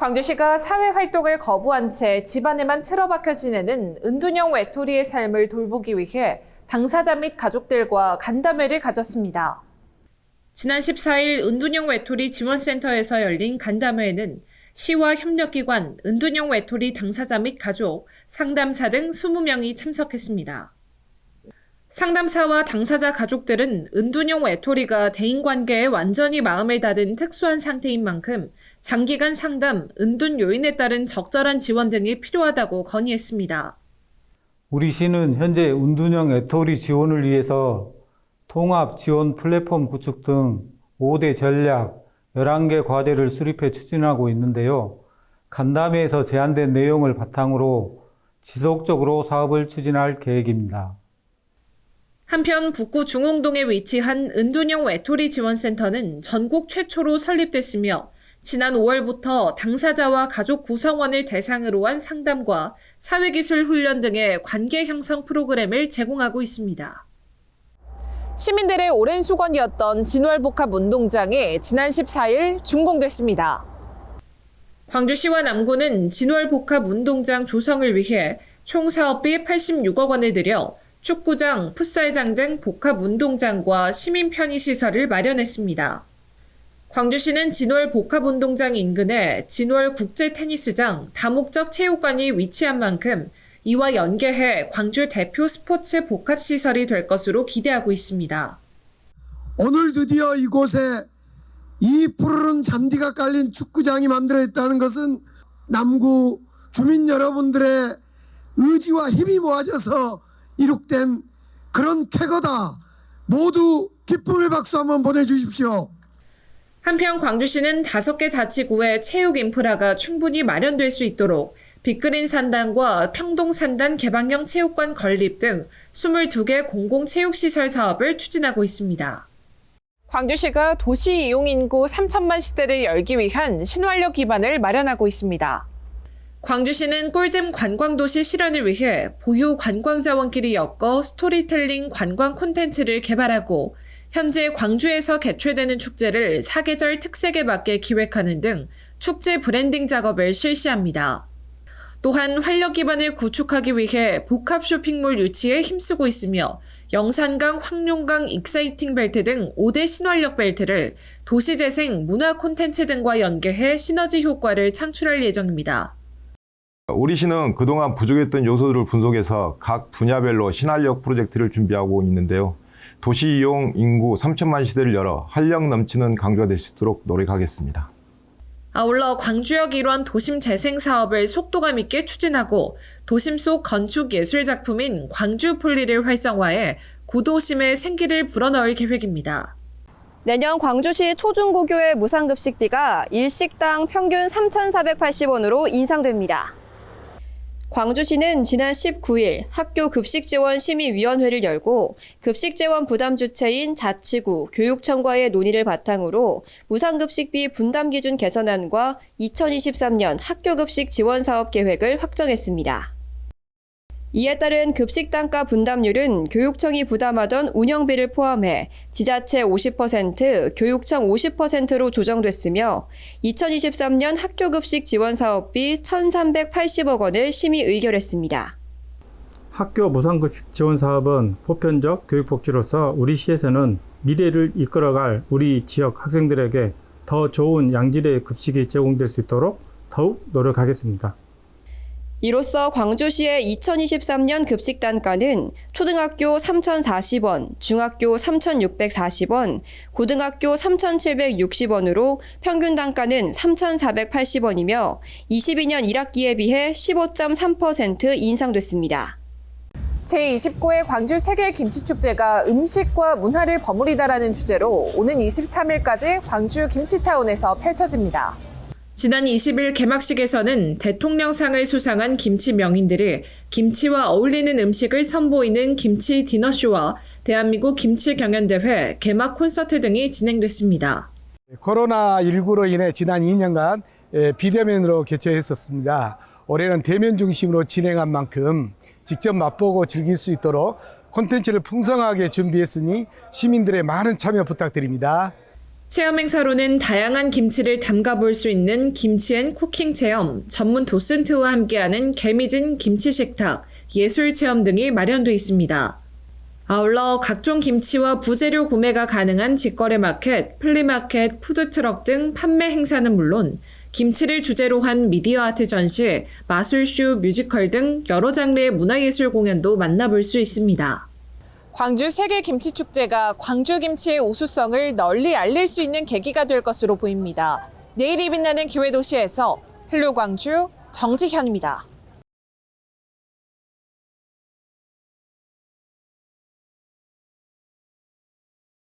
광주시가 사회 활동을 거부한 채 집안에만 틀어박혀 지내는 은둔형 외톨이의 삶을 돌보기 위해 당사자 및 가족들과 간담회를 가졌습니다. 지난 14일 은둔형 외톨이 지원센터에서 열린 간담회에는 시와 협력기관, 은둔형 외톨이 당사자 및 가족, 상담사 등 20명이 참석했습니다. 상담사와 당사자 가족들은 은둔형 외톨이가 대인관계에 완전히 마음을 닫은 특수한 상태인 만큼 장기간 상담, 은둔 요인에 따른 적절한 지원 등이 필요하다고 건의했습니다. 우리 시는 현재 운둔형 애토리 지원을 위해서 통합 지원 플랫폼 구축 등 5대 전략 11개 과제를 수립해 추진하고 있는데요. 간담회에서 제안된 내용을 바탕으로 지속적으로 사업을 추진할 계획입니다. 한편 북구 중흥동에 위치한 은둔형 외톨이 지원센터는 전국 최초로 설립됐으며 지난 5월부터 당사자와 가족 구성원을 대상으로 한 상담과 사회기술 훈련 등의 관계 형성 프로그램을 제공하고 있습니다. 시민들의 오랜 수건이었던 진월복합 운동장이 지난 14일 준공됐습니다. 광주시와 남구는 진월복합 운동장 조성을 위해 총 사업비 86억 원을 들여 축구장, 풋살장 등 복합 운동장과 시민 편의시설을 마련했습니다. 광주시는 진월 복합운동장 인근에 진월 국제 테니스장, 다목적 체육관이 위치한 만큼 이와 연계해 광주 대표 스포츠 복합시설이 될 것으로 기대하고 있습니다. 오늘 드디어 이곳에 이 푸르른 잔디가 깔린 축구장이 만들어졌다는 것은 남구 주민 여러분들의 의지와 힘이 모아져서 이룩된 그런 쾌거다. 모두 기쁨의 박수 한번 보내주십시오. 한편 광주시는 다섯 개 자치구의 체육 인프라가 충분히 마련될 수 있도록 빅그린 산단과 평동 산단 개방형 체육관 건립 등 22개 공공체육시설 사업을 추진하고 있습니다. 광주시가 도시 이용 인구 3천만 시대를 열기 위한 신활력 기반을 마련하고 있습니다. 광주시는 꿀잼 관광도시 실현을 위해 보유 관광자원끼리 엮어 스토리텔링 관광 콘텐츠를 개발하고 현재 광주에서 개최되는 축제를 사계절 특색에 맞게 기획하는 등 축제 브랜딩 작업을 실시합니다. 또한 활력 기반을 구축하기 위해 복합 쇼핑몰 유치에 힘쓰고 있으며 영산강, 황룡강 익사이팅 벨트 등 5대 신활력 벨트를 도시재생, 문화 콘텐츠 등과 연계해 시너지 효과를 창출할 예정입니다. 우리 시는 그동안 부족했던 요소들을 분석해서 각 분야별로 신활력 프로젝트를 준비하고 있는데요. 도시 이용 인구 3천만 시대를 열어 활력 넘치는 광주가 될 수 있도록 노력하겠습니다. 아울러 광주역 일원 도심 재생 사업을 속도감 있게 추진하고 도심 속 건축 예술 작품인 광주 폴리를 활성화해 구도심의 생기를 불어넣을 계획입니다. 내년 광주시 초중고교의 무상급식비가 일식당 평균 3,480원으로 인상됩니다. 광주시는 지난 19일 학교 급식 지원 심의위원회를 열고 급식재원 부담 주체인 자치구, 교육청과의 논의를 바탕으로 무상급식비 분담 기준 개선안과 2023년 학교 급식 지원 사업 계획을 확정했습니다. 이에 따른 급식 단가 분담률은 교육청이 부담하던 운영비를 포함해 지자체 50%, 교육청 50%로 조정됐으며 2023년 학교 급식 지원 사업비 1,380억 원을 심의 의결했습니다. 학교 무상급식 지원 사업은 보편적 교육 복지로서 우리 시에서는 미래를 이끌어갈 우리 지역 학생들에게 더 좋은 양질의 급식이 제공될 수 있도록 더욱 노력하겠습니다. 이로써 광주시의 2023년 급식 단가는 초등학교 3,040원, 중학교 3,640원, 고등학교 3,760원으로 평균 단가는 3,480원이며 22년 1학기에 비해 15.3% 인상됐습니다. 제29회 광주 세계 김치축제가 음식과 문화를 버무리다라는 주제로 오는 23일까지 광주 김치타운에서 펼쳐집니다. 지난 20일 개막식에서는 대통령상을 수상한 김치 명인들이 김치와 어울리는 음식을 선보이는 김치 디너쇼와 대한민국 김치 경연대회 개막 콘서트 등이 진행됐습니다. 코로나19로 인해 지난 2년간 예, 비대면으로 개최했었습니다. 올해는 대면 중심으로 진행한 만큼 직접 맛보고 즐길 수 있도록 콘텐츠를 풍성하게 준비했으니 시민들의 많은 참여 부탁드립니다. 체험 행사로는 다양한 김치를 담가볼 수 있는 김치앤 쿠킹 체험, 전문 도슨트와 함께하는 개미진 김치 식탁, 예술 체험 등이 마련돼 있습니다. 아울러 각종 김치와 부재료 구매가 가능한 직거래 마켓, 플리마켓, 푸드트럭 등 판매 행사는 물론 김치를 주제로 한 미디어 아트 전시, 마술쇼, 뮤지컬 등 여러 장르의 문화예술 공연도 만나볼 수 있습니다. 광주 세계 김치 축제가 광주 김치의 우수성을 널리 알릴 수 있는 계기가 될 것으로 보입니다. 내일이 빛나는 기회 도시에서 헬로 광주 정지현입니다.